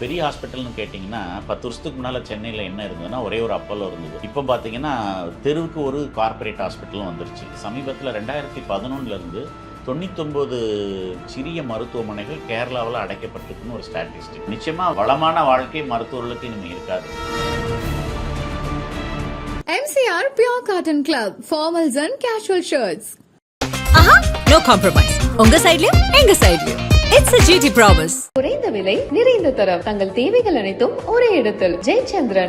பெரிய ஹாஸ்பிட்டல்னு கேட்டிங்கன்னா பத்து வருஷத்துக்கு முன்னால் சென்னையில் என்ன இருந்ததுன்னா ஒரே ஒரு அப்போலோ இருந்தது. இப்போ பார்த்தீங்கன்னா தெருவுக்கு ஒரு கார்ப்பரேட் ஹாஸ்பிட்டலும் வந்துருச்சு. சமீபத்தில் ரெண்டாயிரத்தி பதினொன்றுலேருந்து தொண்ணூத்தொம்பது சிறிய மருத்துவமனைகள் கேரளாவில் அடைக்கப்பட்டிருக்குன்னு ஒரு ஸ்டாட்டிஸ்டிக் நிச்சயமாக வளமான வாழ்க்கை மருத்துவர்களுக்கு இனிமேல் இருக்காது. MCR Pure Cotton Club, formals and casual shirts. ஆஹா நோ காம்ப்ரமைஸ் உங்க சைடுலயும் எங்க சைடுலயும் இட்ஸ் ஜிடி ப்ராமிஸ் குறைந்த விலை நிறைந்த தரம். தங்கள் தேவைகள் அனைத்தும் ஒரே இடத்தில். ஜெயச்சந்திரன்.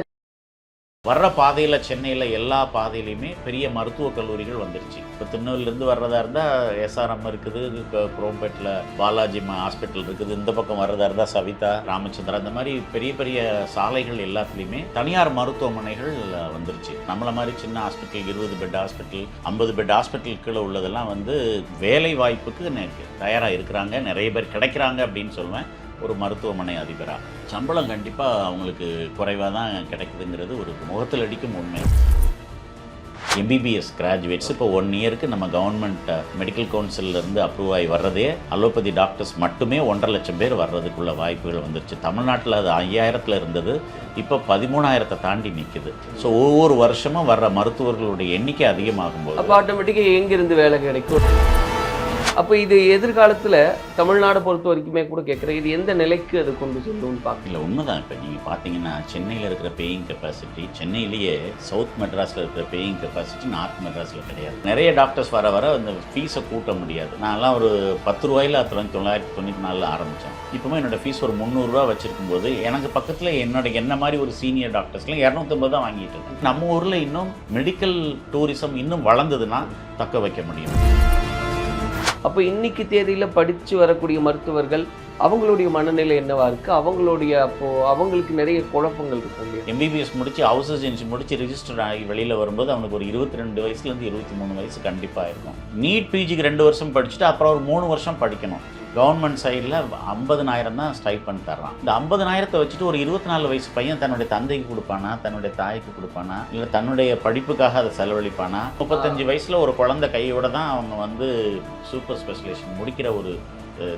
வர்ற பாதையில் சென்னையில் எல்லா பாதையிலையுமே பெரிய மருத்துவக் கல்லூரிகள் வந்துருச்சு. இப்போ திருநெல்வேலிருந்து வர்றதா இருந்தால் எஸ்ஆர்எம் இருக்குது இப்போ குரோம்பேட்டில் பாலாஜி ஹாஸ்பிட்டல் இருக்குது இந்த பக்கம் வர்றதா இருந்தால் சவிதா ராமச்சந்திரா இந்த மாதிரி பெரிய பெரிய சாலைகள் எல்லாத்துலேயுமே தனியார் மருத்துவமனைகள் வந்துருச்சு. நம்மள மாதிரி சின்ன ஹாஸ்பிட்டல் இருபது பெட் ஹாஸ்பிட்டல் ஐம்பது பெட் ஹாஸ்பிட்டல் கீழே உள்ளதெல்லாம் வந்து வேலை வாய்ப்புக்கு தயாராக இருக்கிறாங்க. நிறைய பேர் கிடைக்கிறாங்க அப்படின்னு சொல்லுவேன் ஒரு மருத்துவமனை அதிபராக சம்பளம் கண்டிப்பாக அவங்களுக்கு குறைவாக தான் கிடைக்குதுங்கிறது ஒரு முகத்தில் அடிக்கும் உண்மை. எம்பிபிஎஸ் கிராஜுவேட்ஸ் இப்போ ஒன் இயருக்கு நம்ம கவர்மெண்ட் மெடிக்கல் கவுன்சிலிருந்து அப்ரூவ் ஆகி வர்றதே அலோபதி டாக்டர்ஸ் மட்டுமே ஒன்றரை லட்சம் பேர் வர்றதுக்குள்ள வாய்ப்புகள் வந்துருச்சு. தமிழ்நாட்டில் அது ஐயாயிரத்தில் இருந்தது இப்போ பதிமூணாயிரத்தை தாண்டி நிற்குது ஸோ ஒவ்வொரு வருஷமும் வர்ற மருத்துவர்களுடைய எண்ணிக்கை அதிகமாகும் போது அப்போ ஆட்டோமேட்டிக்காக எங்கேருந்து வேலை கிடைக்கும்? அப்போ இது எதிர்காலத்தில் தமிழ்நாடு பொறுத்த வரைக்குமே கூட கேட்குறேன் இது எந்த நிலைக்கு அது கொண்டு செல்லும்னு பார்க்கல இல்லை உண்மைதான். இப்போ நீங்கள் பார்த்தீங்கன்னா சென்னையில் இருக்கிற பேயிங் கெப்பாசிட்டி சென்னையிலேயே சவுத் மெட்ராஸில் இருக்கிற பேயிங் கெப்பாசிட்டி நார்த் மெட்ராஸில் கிடையாது. நிறைய டாக்டர்ஸ் வர வர அந்த ஃபீஸை கூட்ட முடியாது. நான்லாம் ஒரு பத்து ரூபாயில் தொண்ணூத்தி தொள்ளாயிரத்தி தொண்ணூற்றி நாலில் ஆரம்பித்தேன் இப்போவும் என்னோடய ஃபீஸ் ஒரு முந்நூறுரூவா வச்சிருக்கும் போது எனக்கு பக்கத்தில் என்னோட என்ன மாதிரி ஒரு சீனியர் டாக்டர்ஸ்லாம் இரநூத்தம்பது தான் வாங்கிட்டு இருக்கு. நம்ம ஊரில் இன்னும் மெடிக்கல் டூரிசம் இன்னும் வளர்ந்ததுன்னா தக்க வைக்க முடியும். அப்போ இன்னைக்கு தேதியில் படித்து வரக்கூடிய மருத்துவர்கள் அவங்களுடைய மனநிலை என்னவா இருக்கு? அவங்களுடைய அப்போது அவங்களுக்கு நிறைய குழப்பங்கள் இருக்கும் இல்லையா? எம்பிபிஎஸ் முடித்து ஹவுஸ் ஏஜென்சி முடித்து ரிஜிஸ்டர் ஆகி வெளியில் வரும்போது அவனுக்கு ஒரு இருபத்தி ரெண்டு வயசுலேருந்து இருபத்தி மூணு வயசு கண்டிப்பாக இருக்கும். நீட் பிஜிக்கு ரெண்டு வருஷம் படிச்சுட்டு அப்புறம் ஒரு மூணு வருஷம் படிக்கணும். கவர்மெண்ட் சைடில் ஐம்பதனாயிரம் தான் ஸ்டைப்பன் தர்றான். இந்த ஐம்பதனாயிரத்தை வச்சுட்டு ஒரு இருபத்தி நாலு வயசு பையன் தன்னுடைய தந்தைக்கு கொடுப்பானா தன்னுடைய தாய்க்கு கொடுப்பானா இல்லை தன்னுடைய படிப்புக்காக அதை செலவழிப்பானா? முப்பத்தஞ்சு வயசில் ஒரு குழந்தை கையோட தான் அவங்க வந்து சூப்பர் ஸ்பெஷலைசேஷன் முடிக்கிற ஒரு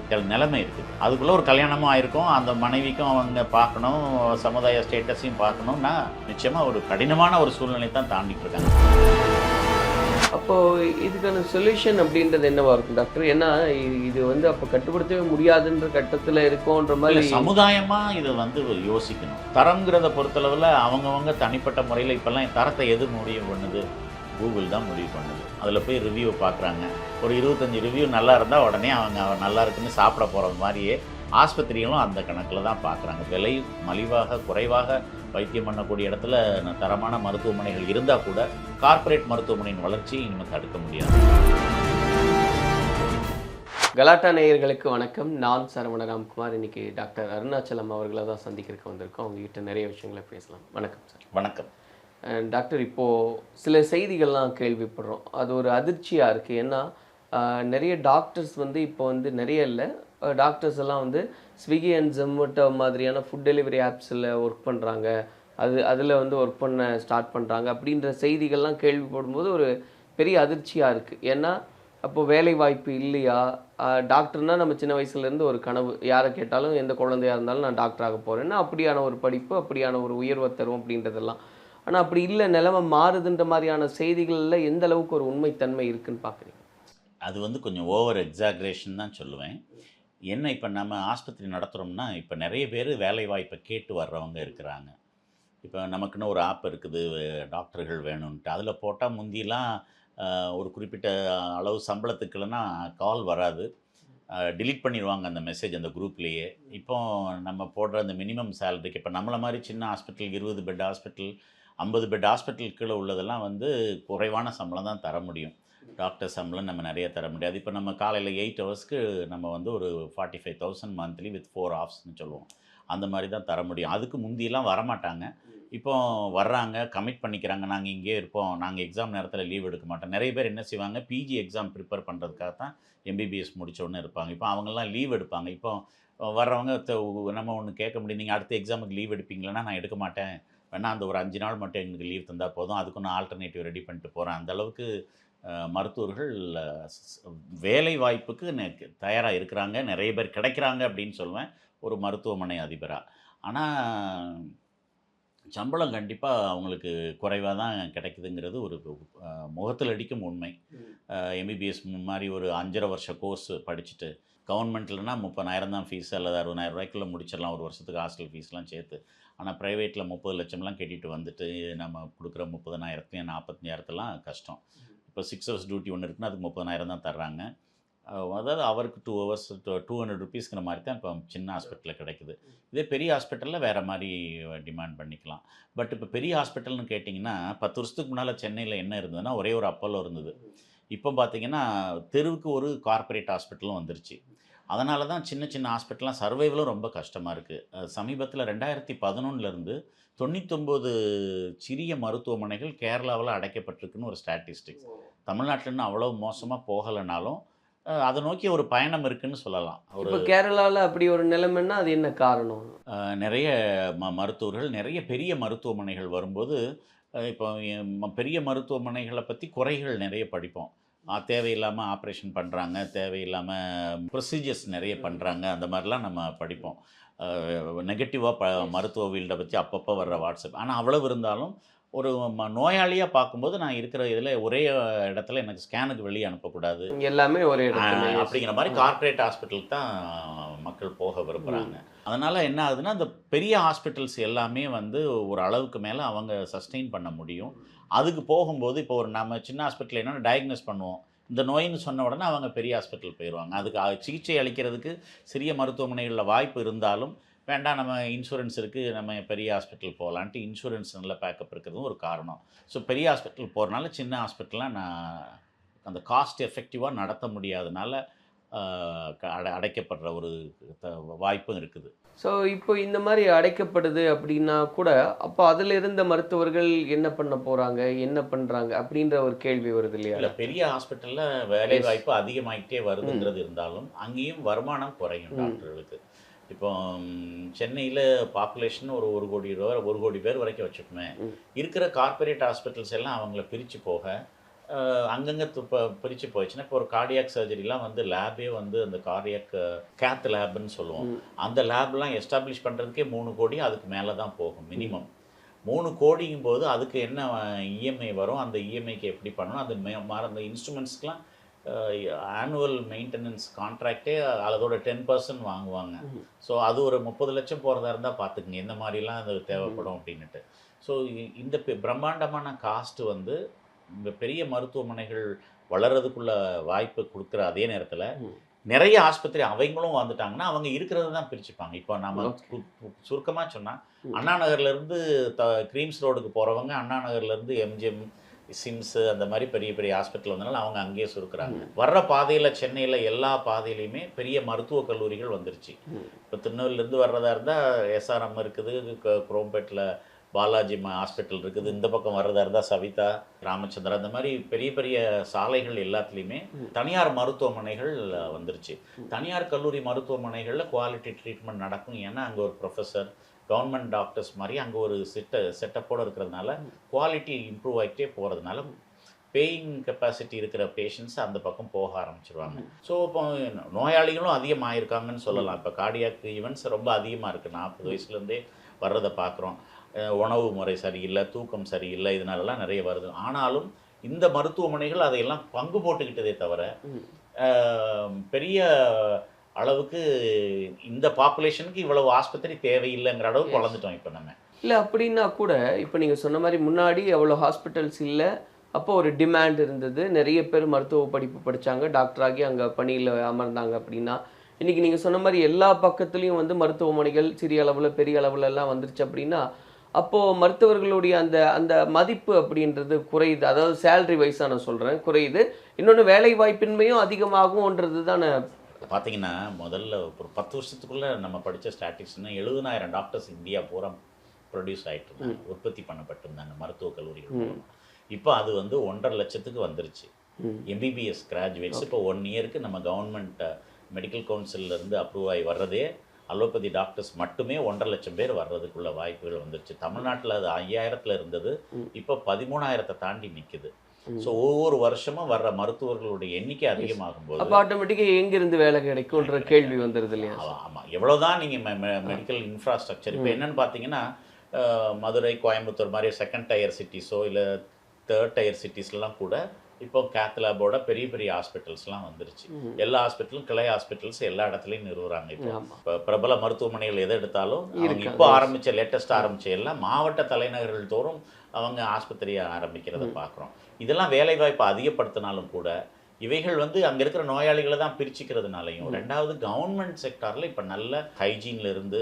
கெ- நிலைமை இருக்குது. அதுக்குள்ளே ஒரு கல்யாணமும் ஆயிருக்கும். அந்த மனைவிக்கும் அவங்க பார்க்கணும் சமுதாய ஸ்டேட்டஸையும் பார்க்கணும்னா நிச்சயமாக ஒரு கடினமான ஒரு சூழ்நிலை தான் தாண்டிட்டு இருக்காங்க. அப்போ இதுக்கான சொல்யூஷன் அப்படின்றது என்னவா இருக்கும் டாக்டர் ஏன்னா இது வந்து அப்போ கட்டுப்படுத்தவே முடியாதுன்ற கட்டத்தில் இருக்கோன்ற மாதிரி சமுதாயமா இதை வந்து யோசிக்கணும். தரம்ங்கிறத பொறுத்தளவில் அவங்கவங்க தனிப்பட்ட முறையில் இப்போல்லாம் தரத்தை எது முடிவு பண்ணுது? கூகுள் தான் முடிவு பண்ணுது. அதில் போய் ரிவ்யூ பார்க்குறாங்க. ஒரு இருபத்தஞ்சி ரிவ்யூ நல்லா இருந்தால் உடனே அவங்க நல்லா இருக்குன்னு சாப்பிட போகிற மாதிரியே ஆஸ்பத்திரிகளும் அந்த கணக்கில் தான் பார்க்குறாங்க விலை மலிவாக குறைவாக வைத்தியம் பண்ணக்கூடிய இடத்துல தரமான மருத்துவமனைகள் இருந்தால் கூட கார்ப்பரேட் மருத்துவமனையின் வளர்ச்சியை இனிமேல் தடுக்க முடியாது. கலாட்டா நேயர்களுக்கு வணக்கம். நான் சரவண ராம்குமார். இன்னைக்கு டாக்டர் அருணாச்சலம் அவர்களை தான் சந்திக்கிறதுக்கு வந்திருக்கோம். அவங்ககிட்ட நிறைய விஷயங்களை பேசலாம். வணக்கம் சார். வணக்கம். டாக்டர் இப்போது சில செய்திகள்லாம் கேள்விப்படுறோம். அது ஒரு அதிர்ச்சியாக இருக்குது ஏன்னா நிறைய டாக்டர்ஸ் வந்து இப்போ வந்து நிறைய இல்லை. டாக்டர்ஸ் எல்லாம் வந்து ஸ்விக்கி அண்ட் ஜொமேட்டோ மாதிரியான ஃபுட் டெலிவரி ஆப்ஸில் ஒர்க் பண்ணுறாங்க அது அதில் வந்து ஒர்க் பண்ண ஸ்டார்ட் பண்ணுறாங்க அப்படின்ற செய்திகள்லாம் கேள்விப்படும்போது ஒரு பெரிய அதிர்ச்சியாக இருக்குது ஏன்னா அப்போ வேலை வாய்ப்பு இல்லையா? டாக்டர்னால் டாக்டர்னா நம்ம சின்ன வயசுலேருந்து ஒரு கனவு. யாரை கேட்டாலும் எந்த குழந்தையாக இருந்தாலும் நான் டாக்டராக போகிறேன்னா அப்படியான ஒரு படிப்பு அப்படியான ஒரு உயர்வை தரும் அப்படின்றதெல்லாம். ஆனால் அப்படி இல்லை நிலைமை மாறுதுன்ற மாதிரியான செய்திகளில் எந்த அளவுக்கு ஒரு உண்மைத்தன்மை இருக்குன்னு பார்க்குறீங்க அது வந்து கொஞ்சம் ஓவர் எக்ஸாக்ரேஷன் தான் சொல்லுவேன். என்ன இப்போ நம்ம ஆஸ்பத்திரி நடத்துகிறோம்னா இப்போ நிறைய பேர் வேலை வாய்ப்பை கேட்டு வர்றவங்க இருக்கிறாங்க. இப்போ நமக்குன்னு ஒரு ஆப் இருக்குது டாக்டர்கள் வேணும்ன்ட்டு. அதில் போட்டால் முந்திலாம் அஹ், ஒரு குறிப்பிட்ட அளவு சம்பளத்துக்குலனா கால் வராது. delete பண்ணிடுவாங்க அந்த மெசேஜ் அந்த குரூப்லேயே இப்போ நம்ம போடுற அந்த மினிமம் சேலரிக்கு இப்போ நம்மளை மாதிரி சின்ன ஹாஸ்பிட்டல் இருபது பெட் ஹாஸ்பிட்டல் ஐம்பது பெட் ஹாஸ்பிட்டல் கீழே உள்ளதெல்லாம் வந்து குறைவான சம்பளம் தான் தர முடியும். டாக்டர் சம்பளம் நம்ம நிறைய தர முடியாது. இப்போ நம்ம காலையில் எயிட் ஹவர்ஸ்க்கு நம்ம வந்து ஒரு forty five thousand monthly with four ஆஃப்ஸ்னு சொல்லுவோம். அந்த மாதிரி தான் தர முடியும். அதுக்கு முந்தியெல்லாம் வரமாட்டாங்க. இப்போ வர்றாங்க கமிட் பண்ணிக்கிறாங்க. நாங்கள் இங்கே இருப்போம். நாங்கள் எக்ஸாம் நேரத்தில் லீவ் எடுக்க மாட்டோம். நிறைய பேர் என்ன செய்வாங்க பிஜி எக்ஸாம் ப்ரிப்பேர் பண்ணுறதுக்காக தான் எம்பிபிஎஸ் முடிச்ச இருப்பாங்க. இப்போ அவங்கெல்லாம் லீவ் எடுப்பாங்க. இப்போ வர்றவங்க த- நம்ம ஒன்று கேட்க முடியும். நீங்கள் அடுத்த எக்ஸாமுக்கு லீவ் எடுப்பீங்களன்னா நான் எடுக்க மாட்டேன். வேணால் அந்த ஒரு அஞ்சு நாள் மட்டும் எங்களுக்கு லீவ் தந்தால் போதும். அதுக்கு நான் ஆல்டர்னேட்டிவ் ரெடி பண்ணிட்டு போகிறேன் அந்தளவுக்கு மருத்துவர்கள் வேலை வாய்ப்புக்கு தயாராக இருக்கிறாங்க. நிறைய பேர் கிடைக்கிறாங்க அப்படின்னு சொல்லுவேன் ஒரு மருத்துவமனை அதிபராக ஆனால் சம்பளம் கண்டிப்பாக அவங்களுக்கு குறைவாக தான் கிடைக்குதுங்கிறது ஒரு முகத்தில் அடிக்கும் உண்மை. எம்பிபிஎஸ் மாதிரி ஒரு அஞ்சரை வருஷ கோர்ஸ் படிச்சுட்டு கவர்மெண்ட்லனா முப்பதாயிரம் தான் ஃபீஸ் அல்லது அறுபதாயிரம் ரூபாய்க்குள்ளே முடிச்சிடலாம். ஒரு வருஷத்துக்கு ஹாஸ்டல் ஃபீஸ்லாம் சேர்த்து. ஆனால் ப்ரைவேட்டில் முப்பது லட்சம்லாம் கட்டிட்டு வந்துட்டு நம்ம கொடுக்குற முப்பதனாயிரத்தையும் நாற்பத்தஞ்சாயிரத்தெல்லாம் கஷ்டம். இப்போ சிக்ஸ் ஹவர்ஸ் டியூட்டி ஒன்று இருக்குன்னா அதுக்கு முப்பதனாயிரம் தான் தர்றாங்க. அதாவது அவருக்கு டூ ஹவர்ஸ் டூ ஹண்ட்ரட் ருபீஸ்ங்கிற மாதிரி தான் இப்போ சின்ன ஹாஸ்பிட்டலில் கிடைக்குது. இதே பெரிய ஹாஸ்பிட்டலில் வேறு மாதிரி டிமாண்ட் பண்ணிக்கலாம். பட் இப்போ பெரிய ஹாஸ்பிட்டல்னு கேட்டிங்கன்னா பத்து வருஷத்துக்கு முன்னால் சென்னையில் என்ன இருந்ததுன்னா ஒரே ஒரு அப்பல்லோ இருந்தது. இப்போ பார்த்தீங்கன்னா தெருவுக்கு ஒரு கார்ப்பரேட் ஹாஸ்பிட்டலும் வந்துருச்சு. அதனால தான் சின்ன சின்ன ஹாஸ்பிட்டல்லாம் சர்வைவலும் ரொம்ப கஷ்டமாக இருக்குது சமீபத்தில் ரெண்டாயிரத்தி பதினொன்றுலேருந்து தொண்ணூத்தொம்பது சிறிய மருத்துவமனைகள் கேரளாவில் அடைக்கப்பட்டிருக்குன்னு ஒரு ஸ்டாட்டிஸ்டிக்ஸ் தமிழ்நாட்டில் இன்னும் அவ்வளோ மோசமாக போகலைனாலும் அதை நோக்கி ஒரு பயணம் இருக்குன்னு சொல்லலாம். இப்போ கேரளாவில் அப்படி ஒரு நிலைமைன்னா அது என்ன காரணம்? நிறைய ம மருத்துவர்கள் நிறைய பெரிய மருத்துவமனைகள் வரும்போது இப்போ பெரிய மருத்துவமனைகளை பற்றி குறைகள் நிறைய படிப்போம். தேவையில்லாமல் ஆப்ரேஷன் பண்ணுறாங்க தேவையில்லாமல் ப்ரொசீஜர்ஸ் நிறைய பண்ணுறாங்க அந்த மாதிரிலாம் நம்ம படிப்போம். நெகட்டிவாக ப மருத்துவ ஃபீல்டை பற்றி அப்பப்போ வர்ற வாட்ஸ்அப். ஆனால் அவ்வளவு இருந்தாலும் ஒரு ம நோயாளியாக பார்க்கும்போது நான் இருக்கிற இதில் ஒரே இடத்துல எனக்கு ஸ்கேனுக்கு வெளியே அனுப்பக்கூடாது. எல்லாமே ஒரு அப்படிங்கிற மாதிரி கார்ப்பரேட் ஹாஸ்பிட்டலுக்கு தான் மக்கள் போக விரும்புகிறாங்க அதனால் என்ன ஆகுதுன்னா இந்த பெரிய ஹாஸ்பிட்டல்ஸ் எல்லாமே வந்து ஒரு அளவுக்கு மேலே அவங்க சஸ்டெயின் பண்ண முடியும். அதுக்கு போகும்போது இப்போ ஒரு நம்ம சின்ன ஹாஸ்பிட்டல் என்னென்னா டயக்னோஸ் பண்ணுவோம். இந்த நோயின்னு சொன்ன உடனே அவங்க பெரிய ஹாஸ்பிட்டல் போயிடுவாங்க அதுக்கு சிகிச்சை அளிக்கிறதுக்கு சிறிய மருத்துவமனைகளில் வாய்ப்பு இருந்தாலும் வேண்டாம் நம்ம இன்சூரன்ஸ் இருக்குது நம்ம பெரிய ஹாஸ்பிட்டல் போகலான்ட்டு இன்சூரன்ஸ் நல்ல பேக்கப் இருக்கிறதும் ஒரு காரணம். ஸோ பெரிய ஹாஸ்பிட்டல் போகிறனால சின்ன ஹாஸ்பிட்டல்லாம் நான் அந்த காஸ்ட் எஃபெக்டிவாக நடத்த முடியாதனால அடை அடைக்கப்படுற ஒரு த- வாய்ப்பும் இருக்குது. ஸோ இப்போ இந்த மாதிரி அடைக்கப்படுது அப்படின்னா கூட அப்போ அதில் இருந்த மருத்துவர்கள் என்ன பண்ண போகிறாங்க என்ன பண்ணுறாங்க அப்படின்ற ஒரு கேள்வி வருது இல்லையா? இல்லை பெரிய ஹாஸ்பிட்டலில் வேலை வாய்ப்பு அதிகமாகிட்டே வருதுங்கிறது இருந்தாலும் அங்கேயும் வருமானம் குறையும். டாக்டர்களுக்கு. இப்போ சென்னையில் பாப்புலேஷன் ஒரு ஒரு கோடி ரூபா ஒரு கோடி பேர் வரைக்கும் வச்சுக்கோமே. இருக்கிற கார்ப்பரேட் ஹாஸ்பிட்டல்ஸ் எல்லாம் அவங்கள பிரித்து போக அங்கங்க இப்போ பிரித்து போயிடுச்சுன்னா இப்போ ஒரு கார்டியாக் சர்ஜரிலாம் வந்து லேபே வந்து அந்த கார்டியாக் கேத் லேப்னு சொல்லுவோம். அந்த லேப்லாம் எஸ்டாப்ளிஷ் பண்ணுறதுக்கே மூணு கோடி அதுக்கு மேலே தான் போகும் மினிமம் மூணு கோடிங்கும் போது அதுக்கு என்ன இஎம்ஐ வரும் அந்த இஎம்ஐக்கு எப்படி பண்ணணும் அந்த மே மாற அந்த இன்ஸ்ட்ருமெண்ட்ஸ்க்கெலாம் ஆனுவல் மெயின்டெனன்ஸ் கான்ட்ராக்டே அதோட டென் பர்சன்ட் வாங்குவாங்க. ஸோ அது ஒரு முப்பது லட்சம் போகிறதா இருந்தால் பார்த்துக்குங்க எந்த மாதிரிலாம் அது தேவைப்படும் அப்படின்னுட்டு ஸோ இந்த பிரம்மாண்டமான காஸ்ட் வந்து இந்த பெரிய மருத்துவமனைகள் வளர்றதுக்குள்ள வாய்ப்பு கொடுக்குற அதே நேரத்தில். நிறைய ஆஸ்பத்திரி அவங்களும் வந்துட்டாங்கன்னா அவங்க இருக்கிறத தான் பிரிச்சுப்பாங்க இப்போ நம்ம. சுருக்கமாக சொன்னால். அண்ணா நகர்லேருந்து த கிரீம்ஸ் ரோடுக்கு போகிறவங்க அண்ணா நகர்லேருந்து எம்ஜிஎம் சிம்ஸ் அந்த மாதிரி பெரிய பெரிய ஹாஸ்பிட்டல் வந்தனால அவங்க அங்கேயே சுருக்குறாங்க. வர்ற பாதையில் சென்னையில் எல்லா பாதையிலையுமே பெரிய மருத்துவக் கல்லூரிகள் வந்துருச்சு. இப்போ திருநெல்வேலிருந்து வர்றதா இருந்தால் எஸ்ஆர்எம் இருக்குது குரோம்பேட்டில் பாலாஜி ஹாஸ்பிட்டல் இருக்குது இந்த பக்கம் வர்றதா இருந்தால் சவிதா ராமச்சந்திரா இந்த மாதிரி பெரிய பெரிய சாலைகள் எல்லாத்துலேயுமே தனியார் மருத்துவமனைகள் வந்துருச்சு. தனியார் கல்லூரி மருத்துவமனைகளில் குவாலிட்டி ட்ரீட்மெண்ட் நடக்கும். ஏன்னா அங்கே ஒரு ப்ரொஃபஸர் கவர்மெண்ட் டாக்டர்ஸ் மாதிரி அங்கே ஒரு செட்ட செட்டப்போடு இருக்கிறதுனால குவாலிட்டி இம்ப்ரூவ் ஆகிட்டே போகிறதுனால பேயிங் கெப்பாசிட்டி இருக்கிற பேஷண்ட்ஸ் அந்த பக்கம் போக ஆரம்பிச்சிருவாங்க. ஸோ இப்போ நோயாளிகளும் அதிகமாகிருக்காங்கன்னு சொல்லலாம். இப்போ கார்டியாக் ஈவெண்ட்ஸ் ரொம்ப அதிகமாக இருக்குது நாற்பது வயசுலேருந்தே வர்றதை பார்க்குறோம். உணவு முறை சரியில்லை தூக்கம் சரியில்லை இதனாலலாம் நிறைய வருது. ஆனாலும் இந்த மருத்துவமனைகள் அதையெல்லாம் பங்கு போட்டுக்கிட்டதே தவிர பெரிய அளவுக்கு இந்த பாப்புலேஷனுக்கு இவ்வளவு ஆஸ்பத்திரி தேவையில்லைங்கிற அளவுக்கு. வளர்ந்துட்டோம் இப்போ நம்ம. இல்லை அப்படின்னா கூட இப்போ நீங்கள் சொன்ன மாதிரி முன்னாடி அவ்வளோ ஹாஸ்பிட்டல்ஸ் இல்லை அப்போ ஒரு டிமாண்ட் இருந்தது. நிறைய பேர் மருத்துவ படிப்பு படிச்சாங்க. டாக்டர் ஆகி அங்கே பணியில் அமர்ந்தாங்க அப்படின்னா இன்னைக்கு நீங்கள் சொன்ன மாதிரி எல்லா பக்கத்துலேயும் வந்து மருத்துவமனைகள் சிறிய அளவில் பெரிய அளவுல எல்லாம் வந்துருச்சு அப்படின்னா அப்போது மருத்துவர்களுடைய அந்த அந்த மதிப்பு அப்படின்றது குறையுது. அதாவது சேலரி வைஸாக நான் சொல்கிறேன் குறையுது. இன்னொன்று வேலை வாய்ப்பின்மையும் அதிகமாகும்ன்றது தானே பார்த்தீங்கன்னா முதல்ல ஒரு பத்து வருஷத்துக்குள்ளே நம்ம படித்த ஸ்டாட்டிஸ்டிக்ஸ்னா எழுபதாயிரம் டாக்டர்ஸ் இந்தியா பூரா ப்ரொடியூஸ் ஆகிட்டு இருந்தாங்க உற்பத்தி பண்ணப்பட்டிருந்தாங்க மருத்துவக் கல்லூரிகள். இப்போ அது வந்து ஒன்றரை லட்சத்துக்கு வந்துருச்சு. எம்பிபிஎஸ் கிராஜுவேட்ஸ் இப்போ ஒன் இயருக்கு நம்ம கவர்மெண்ட் மெடிக்கல் கவுன்சிலேருந்து அப்ரூவ் ஆகி வர்றதே அலோபதி டாக்டர்ஸ் மட்டுமே ஒன்றரை லட்சம் பேர் வர்றதுக்குள்ள வாய்ப்புகள் வந்துருச்சு. தமிழ்நாட்டில் அது ஐயாயிரத்தில் இருந்தது. இப்போ பதிமூணாயிரத்தை தாண்டி நிற்குது ஸோ ஒவ்வொரு வருஷமும் வர்ற மருத்துவர்களுடைய எண்ணிக்கை அதிகமாகும் அப்போ போது ஆட்டோமேட்டிக்காக எங்கேருந்து வேலை கிடைக்கும்ன்ற கேள்வி வந்துடுது இல்லையா? ஆமாம் எவ்வளோதான் நீங்கள் மெடிக்கல் இன்ஃப்ராஸ்ட்ரக்சர் இப்போ என்னன்னு பார்த்தீங்கன்னா மதுரை கோயம்புத்தூர் மாதிரி செகண்ட் டயர் சிட்டிஸோ இல்லை தேர்ட் டயர் சிட்டிஸ்லாம் கூட இப்போ கேத்லாபோட பெரிய பெரிய ஹாஸ்பிட்டல்ஸ்லாம் வந்துருச்சு. எல்லா ஹாஸ்பிட்டலும் கிளை ஹாஸ்பிட்டல்ஸ் எல்லா இடத்துலையும் நிறுவுறாங்க இப்போ. பிரபல மருத்துவமனைகள் எதை எடுத்தாலும். இப்போ ஆரம்பிச்ச லேட்டஸ்ட் ஆரம்பிச்ச எல்லாம் மாவட்ட தலைநகர்கள் தோறும் அவங்க ஆஸ்பத்திரியை ஆரம்பிக்கிறத பார்க்குறோம் இதெல்லாம் வேலைவாய்ப்பை அதிகப்படுத்தினாலும் கூட இவைகள் வந்து அங்கே இருக்கிற நோயாளிகளை தான் பிரிச்சுக்கிறதுனாலையும் ரெண்டாவது கவர்மெண்ட் செக்டாரில் இப்போ நல்ல ஹைஜீன்ல இருந்து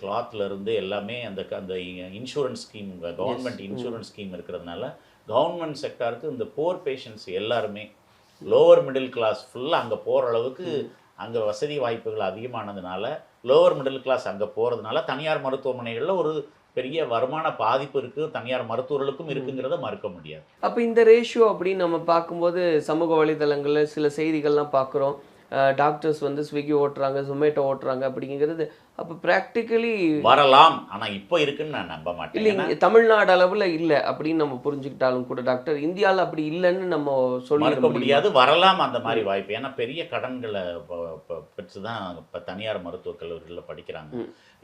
கிளாத்ல இருந்து எல்லாமே அந்த அந்த insurance scheme government insurance scheme இருக்கிறதுனால கவர்மெண்ட் செக்டாருக்கு இந்த போர் பேஷண்ட்ஸ் எல்லாருமே லோவர் மிடில் கிளாஸ் ஃபுல்லாக அங்கே போகிற அளவுக்கு அங்கே வசதி வாய்ப்புகள் அதிகமானதுனால லோவர் மிடில் கிளாஸ் அங்கே போகிறதுனால தனியார் மருத்துவமனைகளில் ஒரு பெரிய வருமான பாதிப்பு இருக்குது தனியார் மருத்துவர்களுக்கும் இருக்குங்கிறத மறுக்க முடியாது. அப்போ இந்த ரேஷியோ அப்படின்னு நம்ம பார்க்கும்போது சமூக வலைதளங்களில் சில செய்திகள்லாம் பார்க்குறோம். டாக்டர்ஸ் வந்து ஸ்விக்கி ஓட்டுறாங்க ஜொமேட்டோ ஓட்டுறாங்க அப்படிங்கிறது. அப்போ ப்ராக்டிக்கலி வரலாம் ஆனால் இப்போ இருக்குன்னு நான் நம்ப மாட்டேன். இல்லைங்க தமிழ்நாடு அளவில் இல்லை அப்படின்னு நம்ம புரிஞ்சுக்கிட்டாலும் கூட டாக்டர் இந்தியாவில் அப்படி இல்லைன்னு நம்ம சொல்லி முடியாது வரலாம் அந்த மாதிரி வாய்ப்பு. ஏன்னா பெரிய கடன்களை பெற்று தான் இப்போ தனியார் மருத்துவக் கல்லூரிகளில் படிக்கிறாங்க.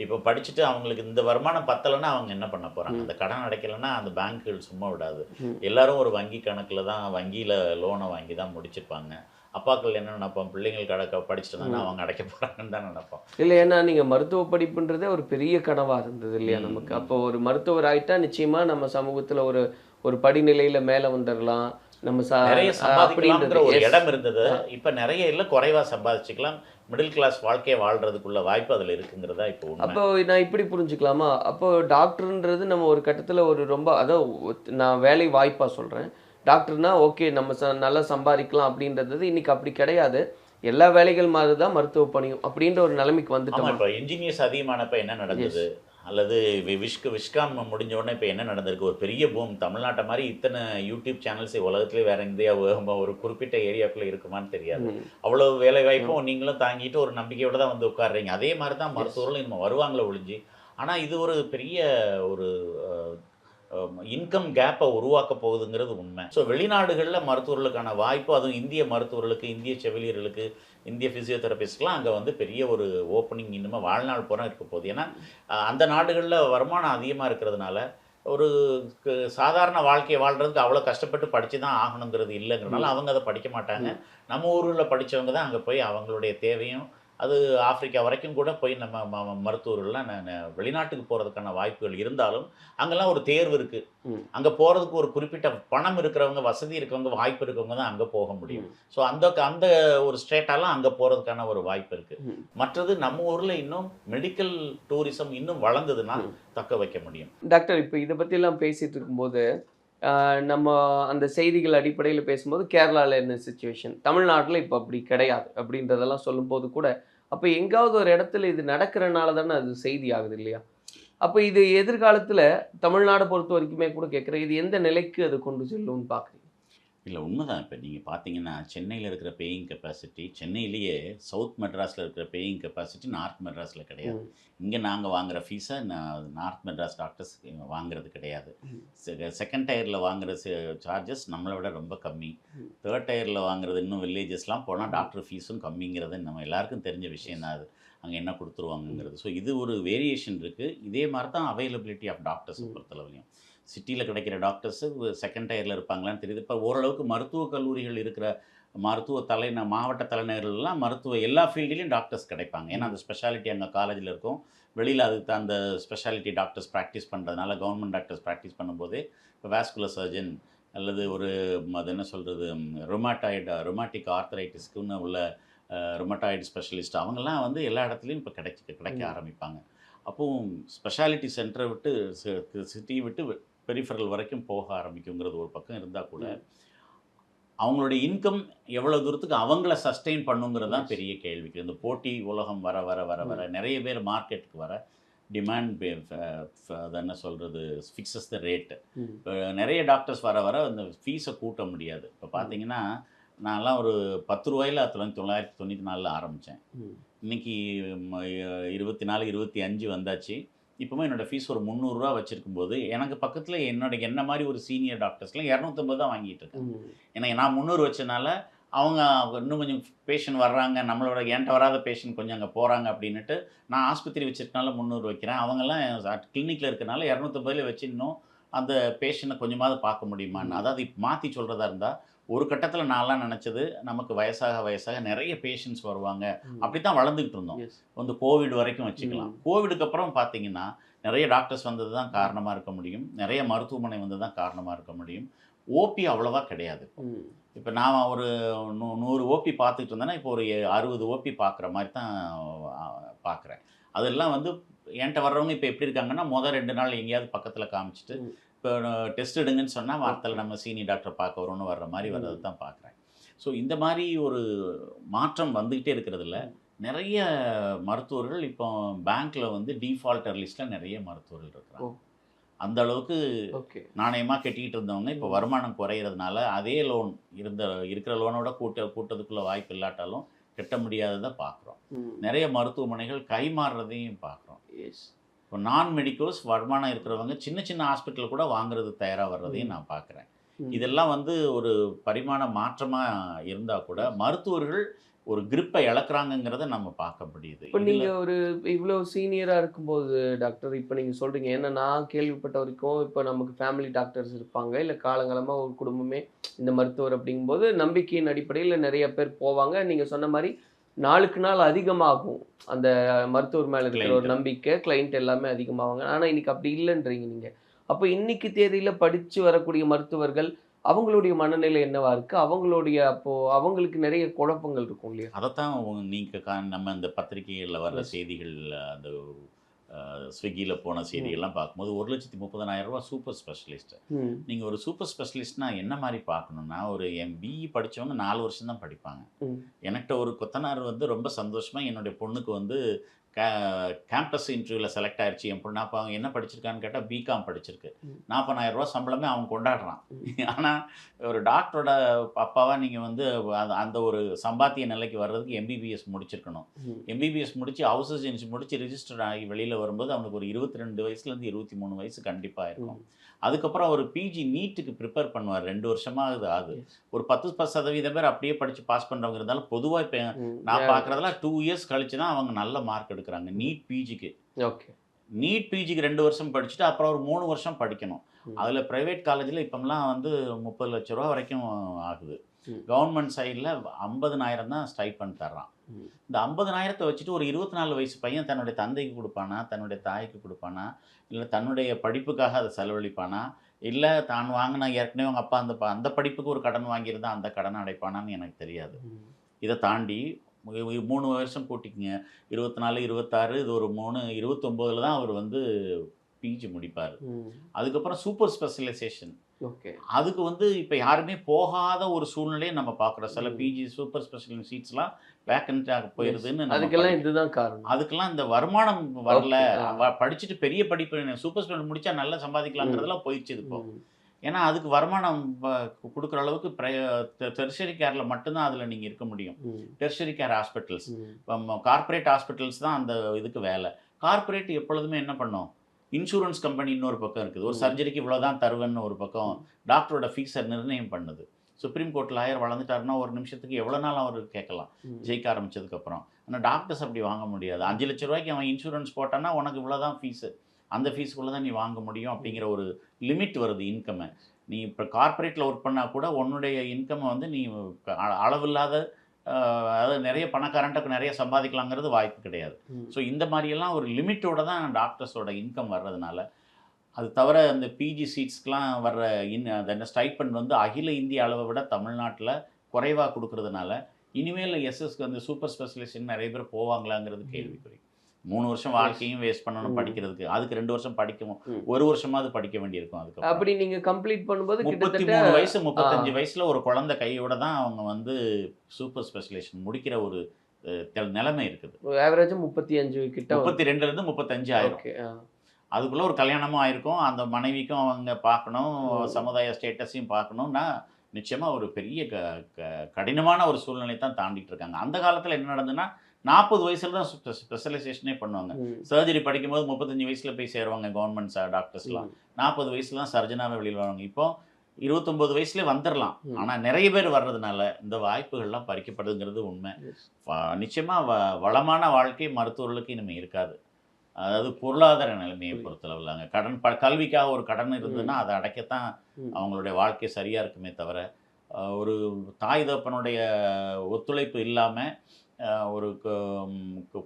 இப்போ படிச்சுட்டு அவங்களுக்கு இந்த வருமானம் பத்தலைன்னா அவங்க என்ன பண்ண போறாங்க? அந்த கடன் அடைக்கலைன்னா அந்த பேங்க்குகள் சும்மா விடாது. எல்லாரும் ஒரு வங்கி கணக்குல தான் வங்கியில லோனை வாங்கி தான் முடிச்சிருப்பாங்க. அப்பாக்கள் என்ன நினைப்போம் பிள்ளைங்கள் கடக்க படிச்சுட்டு அவங்க அடைக்க போறாங்கன்னு தான் நினைப்போம். இல்லை ஏன்னா நீங்கள் மருத்துவ படிப்புன்றதே ஒரு பெரிய கனவாக இருந்தது இல்லையா நமக்கு. அப்போ ஒரு மருத்துவர் ஆயிட்டா நிச்சயமா நம்ம சமூகத்தில் ஒரு ஒரு படிநிலையில் மேலே வந்துடலாம் நம்ம நிறைய சம்பாதிக்கலாம்ங்கிற ஒரு. இடம் இருந்தது. இப்ப நிறைய இல்ல குறைவா சம்பாதிச்சுக்கலாம். மிடில் கிளாஸ் வாழ்க்கையை வாழ்றதுக்குள்ள வாய்ப்பு அதுல இருக்குங்கிறதா இப்போ அப்போ நான் இப்படி புரிஞ்சுக்கலாமா? அப்போ டாக்டர்ன்றது நம்ம ஒரு கட்டத்தில் ஒரு ரொம்ப அதாவது நான் வேலை வாய்ப்பாக சொல்கிறேன் டாக்டர்னா ஓகே நம்ம ச நல்லா சம்பாதிக்கலாம் அப்படின்றது இன்னைக்கு அப்படி கிடையாது. எல்லா வேலைகள் மாதிரி தான் மருத்துவ பணியும் அப்படின்ற ஒரு நிலைமைக்கு வந்துட்டோம்? இப்போ இன்ஜினியர்ஸ் அதிகமானப்ப என்ன நடந்தது? அல்லது விஷ்கு விஷ்காம் முடிஞ்ச உடனே இப்போ என்ன நடந்திருக்கு? ஒரு பெரிய பூம் தமிழ்நாட்டை மாதிரி இத்தனை யூடியூப் சேனல்ஸ் உலகத்திலே வேற எங்கேயா ஒரு குறிப்பிட்ட ஏரியாக்குள்ள இருக்குமான்னு தெரியாது. அவ்வளவு வேலை வாய்ப்பும் நீங்களும் தாங்கிட்டு ஒரு நம்பிக்கையோட தான் வந்து உட்கார்றீங்க. அதே மாதிரி தான் மருத்துவர்களும் நம்ம வருவாங்களே ஒழிஞ்சு. ஆனா இது ஒரு பெரிய ஒரு இன்கம் கேப்பை உருவாக்க போகுதுங்கிறது உண்மை. ஸோ வெளிநாடுகளில் மருத்துவர்களுக்கான வாய்ப்பு அதுவும் இந்திய மருத்துவர்களுக்கு இந்திய செவிலியர்களுக்கு இந்திய ஃபிசியோதெரபிஸ்ட்லாம் அங்கே வந்து பெரிய ஒரு ஓப்பனிங் இன்னுமே வாழ்நாள் பூரா இருக்க போகுது. ஏன்னா அந்த நாடுகளில் வருமானம் அதிகமாக இருக்கிறதுனால ஒரு சாதாரண வாழ்க்கையை வாழ்றதுக்கு அவ்வளோ கஷ்டப்பட்டு படித்து தான் ஆகணுங்கிறது இல்லைங்கிறனால அவங்க அதை படிக்க மாட்டாங்க. நம்ம ஊரில் படிச்சவங்க தான் அங்கே போய் அவங்களுடைய தேவையும் அது ஆப்பிரிக்கா வரைக்கும் கூட போய் நம்ம ம- மருத்துவர்கள்லாம் வெளிநாட்டுக்கு போகிறதுக்கான வாய்ப்புகள் இருந்தாலும் அங்கெல்லாம் ஒரு தேர்வு இருக்குது. அங்கே போகிறதுக்கு ஒரு குறிப்பிட்ட பணம் இருக்கிறவங்க வசதி இருக்கவங்க வாய்ப்பு இருக்கவங்க தான் அங்கே போக முடியும். ஸோ அந்த அந்த ஒரு ஸ்டேட்டாலாம் அங்கே போகிறதுக்கான ஒரு வாய்ப்பு இருக்குது. மற்றது நம்ம ஊரில் இன்னும் மெடிக்கல் டூரிசம் இன்னும் வளர்ந்ததுன்னா. தக்க வைக்க முடியும். டாக்டர் இப்போ இதை பற்றிலாம் பேசிட்டு இருக்கும்போது நம்ம அந்த செய்திகள் அடிப்படையில் பேசும்போது கேரளாவில் என்ன சுச்சுவேஷன் தமிழ்நாட்டில் இப்போ அப்படி கிடையாது. அப்படின்றதெல்லாம் சொல்லும்போது கூட அப்போ எங்காவது ஒரு இடத்துல இது நடக்கிறனால தானே அது செய்தி ஆகுது இல்லையா? அப்போ இது எதிர்காலத்தில் தமிழ்நாடு பொறுத்த வரைக்குமே கூட கேட்குறேன் இது எந்த நிலைக்கு அது கொண்டு செல்லும்னு பார்க்குறீங்க இல்லை உண்மைதான். இப்போ நீங்கள் பார்த்தீங்கன்னா சென்னையில் இருக்கிற பேயிங் கெப்பாசிட்டி சென்னையிலேயே சவுத் மெட்ராஸில் இருக்கிற பேயிங் கெப்பாசிட்டி நார்த் மெட்ராஸில் கிடையாது. இங்கே நாங்கள் வாங்குற ஃபீஸை நார்த் மெட்ராஸ் டாக்டர்ஸ் வாங்குறது கிடையாது. செகண்ட் டயரில் வாங்குற சார்ஜஸ் நம்மளை விட ரொம்ப கம்மி. தேர்ட் டயரில் வாங்குறது இன்னும் வில்லேஜஸ்லாம் போனால் டாக்டர் ஃபீஸும் கம்மிங்கிறது நம்ம எல்லாருக்கும் தெரிஞ்ச விஷயம் தான் அது. அங்கே என்ன கொடுத்துருவாங்கங்கிறது. ஸோ இது ஒரு வேரியேஷன் இருக்குது இதே மாதிரி தான் அவைலபிலிட்டி ஆஃப் டாக்டர்ஸை. பொறுத்தளவுலையும். சிட்டியில் கிடைக்கிற டாக்டர்ஸு செகண்ட் டயரில் இருப்பாங்களான்னு தெரியுது. இப்போ ஓரளவுக்கு மருத்துவக் கல்லூரிகள் இருக்கிற மருத்துவ தலைந மாவட்ட தலைநகர்கள்லாம் மருத்துவ எல்லா ஃபீல்ட்லேயும் டாக்டர்ஸ் கிடைப்பாங்க. ஏன்னா அந்த ஸ்பெஷாலிட்டி அங்கே காலேஜில் இருக்கும். வெளியில் அதுக்கு அந்த ஸ்பெஷாலிட்டி டாக்டர்ஸ் ப்ராக்டிஸ் பண்ணுறதுனால கவர்மெண்ட் டாக்டர்ஸ் ப்ராக்டிஸ் பண்ணும்போதே இப்போ வேஸ்குலர் சர்ஜன் அல்லது ஒரு அது என்ன சொல்கிறது ரொமாட்டாய்டு ரொமாட்டிக் ஆர்த்தரைட்டிஸ்க்குன்னு உள்ள ரொமட்டாய்டு ஸ்பெஷலிஸ்ட் அவங்கெல்லாம் வந்து எல்லா இடத்துலையும் இப்போ கிடைக்க கிடைக்க. ஆரம்பிப்பாங்க. அப்போது ஸ்பெஷாலிட்டி சென்டரை விட்டு சிட்டியை விட்டு பெரிஃபரல் வரைக்கும் போக ஆரம்பிக்குங்கிறது ஒரு பக்கம் இருந்தால் கூட அவங்களுடைய இன்கம் எவ்வளோ தூரத்துக்கு அவங்கள சஸ்டெயின் பண்ணுங்கிறது தான். பெரிய கேள்விக்கு. இந்த போட்டி உலகம் வர வர வர வர நிறைய பேர் மார்க்கெட்டுக்கு வர டிமாண்ட் அது என்ன சொல்கிறது ஃபிக்ஸஸ் த ரேட்டு இப்போ நிறைய டாக்டர்ஸ் வர வர அந்த ஃபீஸை கூட்ட முடியாது. இப்போ பார்த்தீங்கன்னா நான்லாம் ஒரு பத்து ரூபாயில் தொள்ளாயிரத்தி தொள்ளாயிரத்தி தொண்ணூற்றி நாலில் ஆரம்பித்தேன் இன்னைக்கு ம, இருபத்தி நாலு இருபத்தி அஞ்சு வந்தாச்சு. இப்போவும் என்னோட ஃபீஸ் ஒரு முந்நூறுரூவா வச்சிருக்கும் போது எனக்கு பக்கத்தில் என்னோட என்ன மாதிரி ஒரு சீனியர் டாக்டர்ஸ்லாம் இரநூத்தம்பது தான் வாங்கிட்டு இருக்கேன். ஏன்னா நான் முந்நூறு வச்சனால அவங்க இன்னும் கொஞ்சம் பேஷண்ட் வர்றாங்க நம்மளோட என்கிட்ட வராத பேஷண்ட் கொஞ்சம் அங்கே போகிறாங்க அப்படின்னுட்டு நான் ஆஸ்பத்திரி வச்சிருக்கனால முந்நூறு வைக்கிறேன். அவங்கெல்லாம் கிளினிக்கில் இருக்கனால இரநூத்தம்பதுல வச்சு இன்னும் அந்த பேஷண்ட்டை கொஞ்சமாவது பார்க்க முடியுமான்னு. அதாவது மாற்றி சொல்கிறதா இருந்தால் ஒரு கட்டத்தில் நான்லாம் நினச்சது நமக்கு வயசாக வயசாக நிறைய பேஷண்ட்ஸ் வருவாங்க. அப்படி தான் வளர்ந்துக்கிட்டு இருந்தோம். வந்து கோவிட் வரைக்கும் வச்சுக்கலாம். கோவிடுக்கு அப்புறம் பார்த்தீங்கன்னா நிறைய டாக்டர்ஸ் வந்தது தான் காரணமாக இருக்க முடியும் நிறைய மருத்துவமனை வந்து தான் காரணமாக இருக்க முடியும் ஓபி அவ்வளவா கிடையாது. இப்போ நான் ஒரு நூ நூறு ஓபி பார்த்துட்டு இருந்தேன்னா இப்போ ஒரு அறுபது ஓபி பார்க்குற மாதிரி தான் பார்க்குறேன் அதெல்லாம் வந்து என்கிட்ட வர்றவங்க இப்போ எப்படி இருக்காங்கன்னா முதல் ரெண்டு நாள் எங்கேயாவது பக்கத்தில் காமிச்சிட்டு. இப்போ டெஸ்ட் எடுங்கன்னு சொன்னால் வாரத்தில் நம்ம சீனியர் டாக்டர் பார்க்க வரோன்னு வர்ற மாதிரி வர்றது தான் பார்க்குறேன். ஸோ இந்த மாதிரி ஒரு மாற்றம் வந்துக்கிட்டே இருக்கிறதுல நிறைய மருத்துவர்கள் இப்போ பேங்க்ல வந்து டிஃபால்டர் லிஸ்ட்டில் நிறைய மருத்துவர்கள் இருக்கிறாங்க. அந்த அளவுக்கு ஓகே. நாணயமாக கட்டிக்கிட்டு இருந்தவங்க இப்போ வருமானம் குறையிறதுனால அதே லோன் இருந்த இருக்கிற லோனோட கூட்ட கூட்டத்துக்குள்ள வாய்ப்பு இல்லாட்டாலும் கட்ட முடியாததை பார்க்குறோம். நிறைய மருத்துவமனைகள் கைமாறுறதையும் பார்க்குறோம். Yes. இப்போ நான் மெடிக்கல்ஸ் வருமானம் இருக்கிறவங்க சின்ன சின்ன ஹாஸ்பிட்டல் கூட வாங்குறது தயாராக வர்றதையும் நான் பார்க்குறேன். இதெல்லாம் வந்து ஒரு பரிமாண மாற்றமாக இருந்தால் கூட மருத்துவர்கள் ஒரு கிரிப்பை இழக்கிறாங்கங்கிறத நம்ம பார்க்க முடியுது. இப்போ இதுல- நீங்க ஒரு இவ்வளோ சீனியரா இருக்கும்போது டாக்டர் இப்போ நீங்க சொல்றீங்க. ஏன்னா நான் கேள்விப்பட்ட வரைக்கும் இப்போ நமக்கு ஃபேமிலி டாக்டர்ஸ் இருப்பாங்க. இல்லை காலங்காலமா ஒரு குடும்பமே இந்த மருத்துவர் அப்படிங்கும்போது நம்பிக்கையின் அடிப்படையில் நிறைய பேர் போவாங்க. நீங்க சொன்ன மாதிரி நாளுக்கு நாள் அதிகமாகும். அந்த மருத்துவர் மேல இருக்கிற ஒரு. நம்பிக்கை கிளைண்ட் எல்லாமே அதிகமாவாங்க. ஆனா இன்னைக்கு அப்படி இல்லைன்றீங்க நீங்க. அப்போ இன்னைக்கு தேதியில படிச்சு வரக்கூடிய மருத்துவர்கள் அவங்களுடைய மனநிலை என்னவா இருக்கு? அவங்களுடைய அப்போ அவங்களுக்கு நிறைய குழப்பங்கள் இருக்கும் இல்லையா? அதைத்தான் நீங்கள் கா நம்ம இந்த பத்திரிகைகளில் வர்ற. செய்திகள் அந்த ஸ்விக்கியில் போன செய்திகள்லாம் பார்க்கும்போது ஒரு லட்சத்தி முப்பதனாயிரம் ரூபா சூப்பர் ஸ்பெஷலிஸ்ட் ம். நீங்கள் ஒரு சூப்பர் ஸ்பெஷலிஸ்ட்னா என்ன மாதிரி பார்க்கணுன்னா ஒரு என் பிஇ படிச்சவங்க நாலு வருஷம் தான் படிப்பாங்க என்கிட்ட ஒரு கொத்தனார் வந்து ரொம்ப சந்தோஷமாக என்னுடைய பொண்ணுக்கு வந்து கேம்பஸ் இன்டர்வியூவில் செலக்ட் ஆயிடுச்சு என் பொண்ணு அப்போ அவங்க என்ன படிச்சிருக்கான்னு கேட்டால் பிகாம் படிச்சிருக்கு. நாற்பதாயிரம் ரூபா சம்பளமே அவன் கொண்டாடுறான். ஆனால் ஒரு டாக்டரோட அப்பாவா நீங்கள் வந்து அந்த- ஒரு சம்பாத்திய நிலைக்கு வர்றதுக்கு எம்பிபிஎஸ் முடிச்சிருக்கணும். எம்பிபிஎஸ் முடிச்சு ஹவுஸ் ஏஜென்சி முடிச்சு ரிஜிஸ்டர் ஆகி வெளியில் வரும்போது அவனுக்கு ஒரு இருபத்தி ரெண்டு வயசுலேருந்து இருபத்தி மூணு வயசு கண்டிப்பாக இருக்கும். அதுக்கப்புறம் அவர் பிஜி நீட்டுக்கு ப்ரிப்பேர் பண்ணுவார் ரெண்டு வருஷமாக அது ஆகுது. ஒரு பத்து பத்து சதவீதம் பேர் அப்படியே படித்து பாஸ் பண்ணுறவங்க இருந்தாலும் பொதுவாக இப்போ. நான் Yeah. பார்க்குறதுல டூ இயர்ஸ் கழிச்சு தான் அவங்க நல்ல மார்க் எடுக்கிறாங்க நீட் பிஜிக்கு ஓகே நீட் பிஜிக்கு ரெண்டு வருஷம் படிச்சுட்டு அப்புறம் ஒரு மூணு வருஷம் படிக்கணும். அதில் ப்ரைவேட் காலேஜில் இப்போம்லாம் வந்து முப்பது லட்ச ரூபா வரைக்கும் ஆகுது. கவர்மெண்ட் சைடில் ஐம்பதனாயிரம் தான் ஸ்டைப்பண்ட் தர்றான். இந்த ஐம்பதனாயிரத்தை வச்சுட்டு ஒரு இருபத்தி நாலு வயசு பையன் தன்னுடைய தந்தைக்கு கொடுப்பானா தன்னுடைய தாய்க்கு கொடுப்பானா இல்லை தன்னுடைய படிப்புக்காக அதை செலவழிப்பானா இல்லை தான் வாங்கின ஏற்கனவே அவங்க அப்பா அந்த ப- அந்த படிப்புக்கு ஒரு கடன் வாங்கியிருந்தா அந்த கடனை அடைப்பானான்னு எனக்கு தெரியாது. இதை தாண்டி மூணு வருஷம் கூட்டிக்கங்க இருபத்தி நாலு இருபத்தாறு இது ஒரு மூணு இருபத்தொம்போதில் தான் அவர் வந்து பிஜி முடிப்பார். அதுக்கப்புறம் சூப்பர் ஸ்பெஷலைசேஷன் அதுக்கு வந்து இப்போ யாருமே போகாத ஒரு சூழ்நிலையை நம்ம பார்க்குறோம். சில. பிஜி சூப்பர் ஸ்பெஷல் சீட்ஸ்லாம் வேக்கண்ட்டாக போயிடுதுன்னு அதுக்கெல்லாம். இதுதான் காரணம். அதுக்கெல்லாம் இந்த வருமானம் வரல. படிச்சுட்டு பெரிய படிப்பு சூப்பர் ஸ்பெஷல் முடிச்சா நல்லா சம்பாதிக்கலாங்கிறதெல்லாம் போயிடுச்சு இப்போ. ஏன்னா அதுக்கு வருமானம் கொடுக்குற அளவுக்கு டெர்ஷரி கேரில் மட்டும்தான் அதில் நீங்கள் இருக்க முடியும். டெர்ஷரி கேர் ஹாஸ்பிட்டல்ஸ் ம். கார்ப்பரேட் ஹாஸ்பிட்டல்ஸ் தான் அந்த இதுக்கு வேலை. கார்ப்பரேட் எப்பொழுதுமே என்ன பண்ணும்? இன்சூரன்ஸ் கம்பெனி இன்னொரு பக்கம் இருக்குது. ஒரு. சர்ஜரிக்கு இவ்வளோ தான் தருவேன்னு ஒரு பக்கம் டாக்டரோட ஃபீஸை நிர்ணயம் பண்ணுது. சுப்ரீம் கோர்ட் லாயர் வளர்ந்துட்டாருன்னா ஒரு நிமிஷத்துக்கு எவ்வளோ நாள் அவர் கேட்கலாம். ஜெயிக்க ஆரம்பிச்சதுக்கப்புறம். ஆனால் டாக்டர்ஸ் அப்படி வாங்க முடியாது. அஞ்சு லட்ச ரூபாய்க்கு அவன் இன்சூரன்ஸ் போட்டான்னா உனக்கு இவ்வளோ தான் ஃபீஸு அந்த ஃபீஸுக்குள்ளே தான் நீ வாங்க முடியும் அப்படிங்கிற ஒரு லிமிட் வருது இன்கம்மை நீ இப்போ கார்ப்பரேட்டில் ஒர்க் பண்ணால் கூட உன்னுடைய இன்கம்மை வந்து நீ அளவில்லாத அதாவது நிறைய பணக்காரன்ட்ட நிறைய சம்பாதிக்கலாங்கிறது வாய்ப்பு கிடையாது. ஸோ இந்த மாதிரியெல்லாம் ஒரு லிமிட்டோட தான் டாக்டர்ஸோட இன்கம் வர்றதுனால அது தவிர இந்த பிஜி சீட்ஸ்க்கெலாம் வர்ற இன் அந்த ஸ்டைப்பண்ட் வந்து அகில இந்திய அளவை விட தமிழ்நாட்டில் குறைவாக கொடுக்கறதுனால இனிமேல் எஸ்எஸ்க்கு அந்த சூப்பர் ஸ்பெஷலிஸ்ட் நிறைய பேர் போவாங்களாங்கிறது கேள்விக்குறி. மூணு வருஷம் வாழ்க்கையும் வேஸ்ட் பண்ணணும். படிக்கிறதுக்கு. அதுக்கு ரெண்டு வருஷம் படிக்கணும். ஒரு வருஷமாவது படிக்க வேண்டியிருக்கும் அதுக்கு அப்படி நீங்க கம்ப்ளீட் பண்ணும்போது முப்பத்தி கிட்டத்தட்ட மூணு வயசு முப்பத்தஞ்சு வயசுல ஒரு குழந்தை கையோட தான் அவங்க வந்து சூப்பர் ஸ்பெஷலிஸ்ட் முடிக்கிற ஒரு நிலைமை இருக்குது. ஆவரேஜா முப்பத்தி அஞ்சு கிட்ட முப்பத்தி ரெண்டுல இருந்து முப்பத்தஞ்சு ஆயிரும். ஓகே அதுக்குள்ள ஒரு கல்யாணமும் ஆயிருக்கும். அந்த மனைவிக்கும் அவங்க பார்க்கணும். சமுதாய ஸ்டேட்டஸையும் பார்க்கணும்னா நிச்சயமா ஒரு பெரிய க- கடினமான ஒரு சூழ்நிலை தான் தாண்டிட்டு இருக்காங்க. அந்த காலத்துல என்ன நடந்ததுன்னா நாற்பது வயசுல தான் ஸ்பெஷலைசேஷனே பண்ணுவாங்க. சர்ஜரி படிக்கும்போது முப்பத்தஞ்சு வயசுல போய் சேருவாங்க கவர்மெண்ட் டாக்டர்ஸ்லாம் நாற்பது வயசுல தான் சர்ஜனாவே வெளியில் வருவாங்க இப்போ இருபத்தொம்போது வயசுல வந்துடலாம் ம். ஆனா நிறைய பேர் வர்றதுனால இந்த வாய்ப்புகள்லாம் பறிக்கப்படுதுங்கிறது உண்மை. வ- நிச்சயமா வ வளமான வாழ்க்கை மருத்துவர்களுக்கு இனிமேல் இருக்காது அதாவது பொருளாதார நிலைமையை புரியுது. பொறுத்தளவுலாங்க கடன் ப கல்விக்காக ஒரு கடன் இருந்ததுன்னா அதை அடைக்கத்தான். அவங்களுடைய வாழ்க்கை சரியா இருக்குமே தவிர ஒரு தாய் தகப்பனுடைய ஒத்துழைப்பு இல்லாமல் ஒரு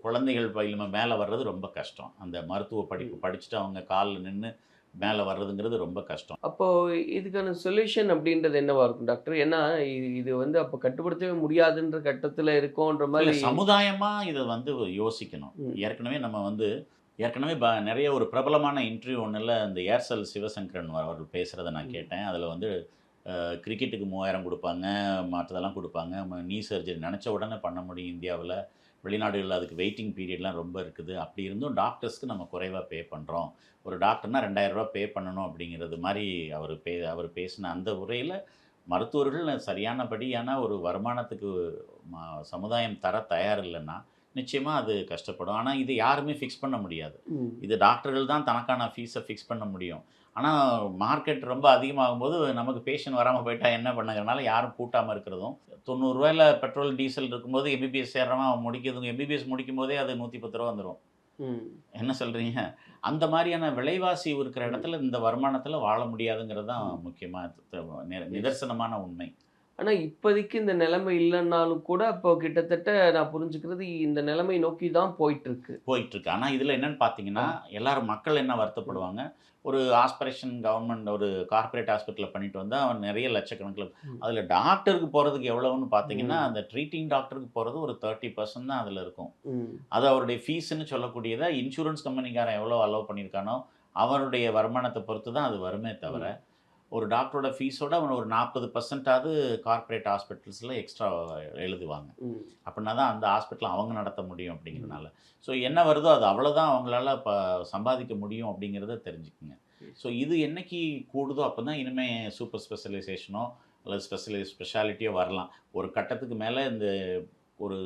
குழந்தைகள் பயிலுமே மேலே வர்றது ரொம்ப கஷ்டம். அந்த மருத்துவ படிப்பு படிச்சுட்டு அவங்க காலில் நின்று மேலே வர்றதுங்கிறது ரொம்ப கஷ்டம். அப்போ இதுக்கான சொல்யூஷன் அப்படின்றது என்னவா இருக்கும் டாக்டர்? ஏன்னா இது இது வந்து அப்போ கட்டுப்படுத்தவே முடியாதுன்ற கட்டத்துல இருக்கோன்ற மாதிரி சமுதாயமா இதை வந்து யோசிக்கணும். ஏற்கனவே நம்ம வந்து ஏற்கனவே ப- நிறைய ஒரு பிரபலமான இன்டர்வியூ ஒன்றில் இந்த ஏர்செல் சிவசங்கரன் அவர்கள் பேசுகிறத நான். கேட்டேன். அதில் வந்து கிரிக்கெட்டுக்கு மூவாயிரம் கொடுப்பாங்க மற்றதெல்லாம் கொடுப்பாங்க. நீ சர்ஜரி நினச்ச உடனே பண்ண முடியும் இந்தியாவில். வெளிநாடுகளில் அதுக்கு வெயிட்டிங் பீரியட்லாம் ரொம்ப இருக்குது. அப்படி இருந்தும் டாக்டர்ஸ்க்கு நம்ம குறைவாக பே பண்ணுறோம் ஒரு டாக்டர்னா ரெண்டாயிரம் ரூபாய் பே பண்ணணும் அப்படிங்கிறது மாதிரி அவர் பே அவர் பேசின அந்த உரையில் மருத்துவர்கள் சரியானபடியான ஒரு வருமானத்துக்கு ம- சமுதாயம் தர தயார் இல்லைன்னா நிச்சயமாக அது கஷ்டப்படும். ஆனால் இது யாருமே ஃபிக்ஸ் பண்ண முடியாது. இது டாக்டர்கள் தான் தனக்கான ஃபீஸை ஃபிக்ஸ் பண்ண முடியும். ஆனால் மார்க்கெட் ரொம்ப அதிகமாகும்போது நமக்கு பேஷண்ட் வராமல் போயிட்டா என்ன பண்ணுங்கிறனால யாரும் கூட்டாமல் இருக்கிறதும். தொண்ணூறுரூவாயில் பெட்ரோல் டீசல் இருக்கும்போது எம்பிபிஎஸ் சேர்றவன் அவன் முடிக்கிறதும் எம்பிபிஎஸ் முடிக்கும் போதே அது நூற்றி பத்து ரூபா வந்துடும் ம். என்ன சொல்கிறீங்க அந்த மாதிரியான விலைவாசி இருக்கிற இடத்துல இந்த வருமானத்தில் வாழ முடியாதுங்கிறது தான் முக்கியமாக நிதர்சனமான உண்மை. ஆனா இப்போதைக்கு இந்த நிலைமை இல்லைன்னாலும் கூட அப்போ கிட்டத்தட்ட நான் புரிஞ்சுக்கிறது இந்த நிலைமை நோக்கி தான் போயிட்டு இருக்கு போயிட்டு இருக்கு ஆனால் இதில் என்னன்னு பார்த்தீங்கன்னா எல்லாரும் மக்கள் என்ன வருத்தப்படுவாங்க ஒரு ஆஸ்பிரேஷன் கவர்மெண்ட் ஒரு கார்ப்பரேட் ஹாஸ்பிட்டலில் பண்ணிட்டு வந்தால் அவன் நிறைய லட்சக்கணக்கில். அதில் டாக்டருக்கு போகிறதுக்கு எவ்வளவுன்னு பார்த்தீங்கன்னா. அந்த ட்ரீட்டிங் டாக்டருக்கு போகிறது ஒரு தேர்ட்டி பர்சன்ட் தான் அதில் இருக்கும். அது அவருடைய ஃபீஸ்ன்னு சொல்லக்கூடியதை இன்சூரன்ஸ் கம்பெனிக்காரன் எவ்வளோ அலோவ் பண்ணியிருக்கானோ அவருடைய வருமானத்தை பொறுத்து தான் அது வருமே தவிர ஒரு டாக்டரோட ஃபீஸோட அவன் ஒரு நாற்பது பர்சன்டாவது கார்ப்பரேட் ஹாஸ்பிட்டல்ஸில் எக்ஸ்ட்ரா எழுதுவாங்க. அப்படின்னா தான் அந்த ஹாஸ்பிட்டல் அவங்க நடத்த முடியும் அப்படிங்கிறதுனால. ஸோ என்ன வருதோ அது அவ்வளோதான் அவங்களால இப்போ சம்பாதிக்க முடியும் அப்படிங்கிறத தெரிஞ்சுக்குங்க. ஸோ இது என்னைக்கு கூடுதோ அப்போ தான் இனிமேல் சூப்பர் ஸ்பெஷலைசேஷனோ அல்லது ஸ்பெஷலை ஸ்பெஷாலிட்டியோ வரலாம். ஒரு கட்டத்துக்கு மேலே இந்த ஒரு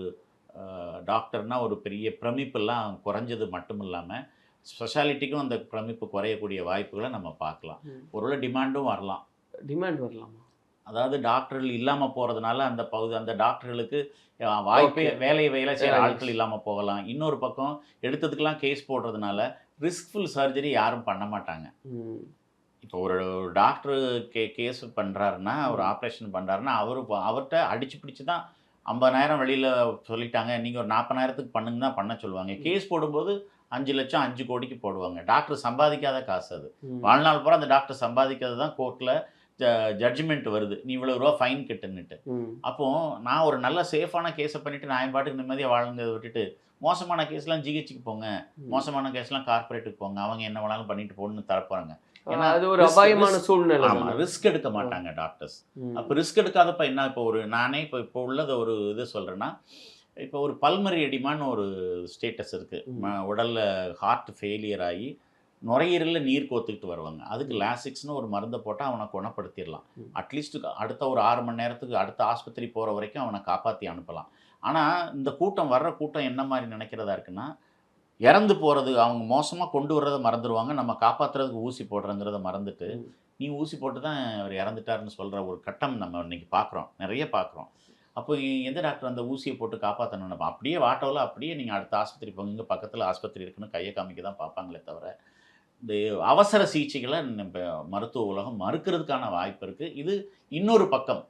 டாக்டர்னால் ஒரு பெரிய பிரமிப்பெல்லாம் குறைஞ்சது மட்டும் இல்லாமல் ஸ்பெஷாலிட்டிக்கும் அந்த பிரமிப்பு குறையக்கூடிய வாய்ப்புகளை நம்ம பார்க்கலாம். ஒருவேளை டிமாண்டும் வரலாம் டிமாண்ட் வரலாமா அதாவது டாக்டர்கள் இல்லாமல் போகிறதுனால அந்த பகுதி அந்த டாக்டர்களுக்கு வாய்ப்பே. வேலையை வேலை செய்கிற. ஆட்கள் இல்லாமல் போகலாம் இன்னொரு பக்கம் எடுத்ததுக்கெல்லாம் கேஸ் போடுறதுனால ரிஸ்க்ஃபுல் சர்ஜரி யாரும் பண்ண மாட்டாங்க. இப்போ ஒரு டாக்டர் கே கேஸ் பண்ணுறாருன்னா ஒரு. ஆப்ரேஷன் பண்ணுறாருன்னா அவர் அவர்கிட்ட அடிச்சு பிடிச்சி தான் ஐம்பதாயிரம் வெளியில் சொல்லிட்டாங்க நீங்கள் ஒரு நாற்பதாயிரத்துக்கு பண்ணுங்க தான் பண்ண சொல்லுவாங்க. கேஸ் போடும்போது அஞ்சு லட்சம் அஞ்சு கோடிக்கு போடுவாங்க டாக்டர் சம்பாதிக்காத காசு அது. வாழ்நாள் பூரா அந்த டாக்டர் சம்பாதிக்கிறது தான் கோர்ட்டில் ஜட்ஜ்மெண்ட் வருது நீ இவ்வளோ ரூபா ஃபைன் கட்டுன்னுட்டு. அப்போ நான் ஒரு நல்ல சேஃபான கேஸை பண்ணிட்டு நான் என் பாட்டுக்கு நிம்மதியாக வாழ்ந்ததை விட்டுட்டு மோசமான கேஸ்லாம் ஜிஹெச்சுக்கு போங்க. மோசமான கேஸ்லாம் கார்ப்பரேட்டுக்கு போங்க அவங்க என்ன வேணாலும் பண்ணிட்டு போகணும்னு தரப்போறாங்க ஏன்னா அது ஒரு அபாயமான சூழ்நிலை ஆமா தானே. ரிஸ்க் எடுக்க மாட்டாங்க டாக்டர்ஸ். அப்போ ரிஸ்க் எடுக்காதப்ப என்ன இப்போ ஒரு நானே இப்போ இப்போ உள்ளது ஒரு இது சொல்கிறேன்னா இப்போ ஒரு பல்மரி எடிமான்னு ஒரு ஸ்டேட்டஸ் இருக்குது. உடலில் ஹார்ட் ஃபெயிலியர் ஆகி நுரையீரலில் நீர் கோத்துக்கிட்டு வருவாங்க. அதுக்கு லாசிக்ஸ்னு ஒரு மருந்தை போட்டால் அவனை குணப்படுத்திடலாம். அட்லீஸ்ட் அடுத்த ஒரு ஆறு மணி நேரத்துக்கு அடுத்த ஆஸ்பத்திரி போகிற வரைக்கும் அவனை காப்பாற்றி அனுப்பலாம். ஆனால் இந்த கூட்டம் வர்ற கூட்டம் என்ன மாதிரி நினைக்கிறதா இருக்குன்னா இறந்து போகிறது அவங்க மோசமாக கொண்டு வர்றதை மறந்துடுவாங்க நம்ம காப்பாற்றுறதுக்கு ஊசி போடுறங்கிறத மறந்துட்டு. நீ ஊசி போட்டு தான் அவர் இறந்துட்டாருன்னு சொல்கிற ஒரு கட்டம் நம்ம இன்னைக்கு பார்க்குறோம் நிறைய பார்க்குறோம் அப்போ எந்த டாக்டர் அந்த ஊசியை போட்டு காப்பாற்றணும் நினைப்போம் அப்படியே வாட்டோவில் அப்படியே நீங்கள் அடுத்த ஆஸ்பத்திரி போங்க இங்கே பக்கத்தில் ஆஸ்பத்திரி இருக்குன்னு கையை காமிக்க தான் பார்ப்பாங்களே தவிர இந்த அவசர சிகிச்சைகளை நம்ம மருத்துவ உலகம் மறுக்கிறதுக்கான வாய்ப்பு இருக்குது இது இன்னொரு பக்கம்.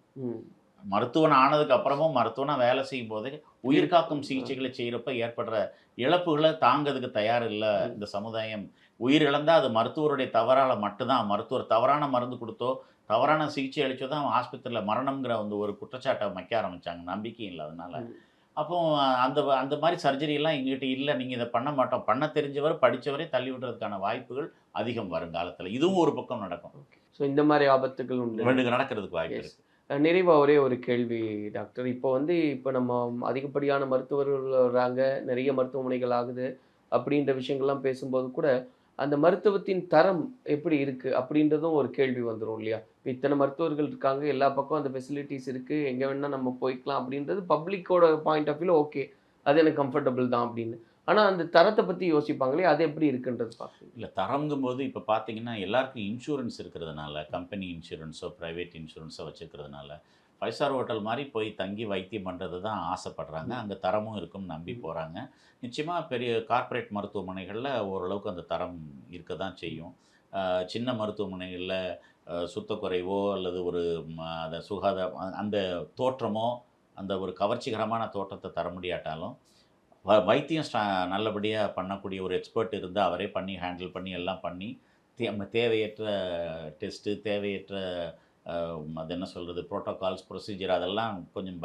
மருத்துவன் ஆனதுக்கு அப்புறமும் மருத்துவனா வேலை செய்யும் போதே உயிர் காக்கும் சிகிச்சைகளை செய்கிறப்ப ஏற்படுற இழப்புகளை தாங்கிறதுக்கு தயார் இல்லை இந்த சமுதாயம். உயிர் இழந்தால் அது மருத்துவருடைய தவறால் மட்டும்தான். மருத்துவர் தவறான மருந்து கொடுத்தோ தவறான சிகிச்சை அளிச்சோ தான் அவன் ஆஸ்பத்திரியில் மரணம்ங்கிற வந்து ஒரு குற்றச்சாட்டை வைக்க ஆரம்பிச்சாங்க. நம்பிக்கை இல்லாதனால ம். அப்போ அந்த அந்த மாதிரி சர்ஜரி எல்லாம் எங்ககிட்ட இல்லை. நீங்கள் இதை பண்ண மாட்டோம். பண்ண தெரிஞ்சவர் படித்தவரே தள்ளி விடுறதுக்கான வாய்ப்புகள் அதிகம் வருங்காலத்தில் இதுவும் ஒரு பக்கம் நடக்கும். ஸோ இந்த மாதிரி ஆபத்துகள் உண்டு. ரெண்டு நடக்கிறதுக்கு வாய்ப்பு Yes. இருக்கு. அஹ் நிறைவா ஒரே ஒரு கேள்வி டாக்டர். இப்போ வந்து இப்போ நம்ம அதிகப்படியான மருத்துவர்கள் வர்றாங்க நிறைய மருத்துவமனைகள் ஆகுது. அப்படின்ற விஷயங்கள்லாம் பேசும்போது கூட அந்த மருத்துவத்தின் தரம் எப்படி இருக்குது அப்படின்றதும் ஒரு கேள்வி வந்துடும் இல்லையா? இப்போ இத்தனை மருத்துவர்கள் இருக்காங்க எல்லா பக்கம் அந்த ஃபெசிலிட்டிஸ் இருக்குது எங்கே வேணால் நம்ம போய்க்கலாம் அப்படின்றது பப்ளிக்கோட பாயிண்ட் ஆஃப் வியூவில் ஓகே அது எனக்கு கம்ஃபர்டபுள் தான் அப்படின்னு. ஆனால் அந்த தரத்தை பற்றி யோசிப்பாங்களே அது எப்படி இருக்குன்றது பார்க்கணும் இல்லை தரங்கும்போது இப்போ பார்த்தீங்கன்னா எல்லாருக்கும் இன்சூரன்ஸ் இருக்கிறதுனால கம்பெனி இன்சூரன்ஸோ ப்ரைவேட் இன்சூரன்ஸோ வச்சுருக்கிறதுனால ஃபைவ் ஸ்டார் ஹோட்டல் மாதிரி போய் தங்கி வைத்தியம் பண்ணுறது தான் ஆசைப்படுறாங்க. அங்கே தரமும் இருக்கும்னு நம்பி போகிறாங்க நிச்சயமாக பெரிய கார்ப்பரேட் மருத்துவமனைகளில் ஓரளவுக்கு அந்த தரம் இருக்க தான் செய்யும் சின்ன மருத்துவமனைகளில் சுத்தக்குறைவோ அல்லது ஒரு அந்த சுகாதார அந்த தோற்றமோ அந்த ஒரு கவர்ச்சிகரமான தோற்றத்தை தர முடியாட்டாலும் வ- வைத்தியம் ஸ்டா நல்லபடியாக பண்ணக்கூடிய ஒரு எக்ஸ்பர்ட் இருந்து அவரே பண்ணி ஹேண்டில் பண்ணி எல்லாம் பண்ணி தே தேவையற்ற டெஸ்ட்டு தேவையற்ற அது என்ன சொல்கிறது ப்ரோட்டோகால்ஸ் ப்ரொசீஜர் அதெல்லாம் கொஞ்சம்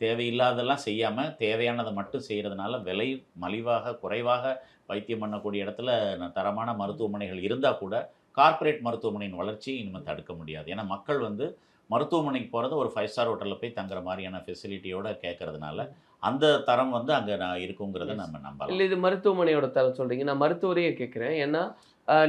தேவையில்லாதெல்லாம் செய்யாமல் தேவையானதை மட்டும் செய்கிறதுனால விலை மலிவாக குறைவாக வைத்தியம் பண்ணக்கூடிய இடத்துல தரமான மருத்துவமனைகள் இருந்தால் கூட கார்ப்பரேட் மருத்துவமனையின் வளர்ச்சியை இனிமேல் தடுக்க முடியாது. ஏன்னா மக்கள் வந்து மருத்துவமனைக்கு போகிறது ஒரு ஃபைவ் ஸ்டார் ஹோட்டலில் போய் தங்குற மாதிரியான ஃபெசிலிட்டியோட கேட்கறதுனால அந்த தரம் வந்து அங்கே நான் இருக்குங்கிறத. நம்ம நம்பலாம். இல்லை இது மருத்துவமனையோட தரம் சொல்றீங்க. நான் மருத்துவரையே கேட்குறேன் ஏன்னா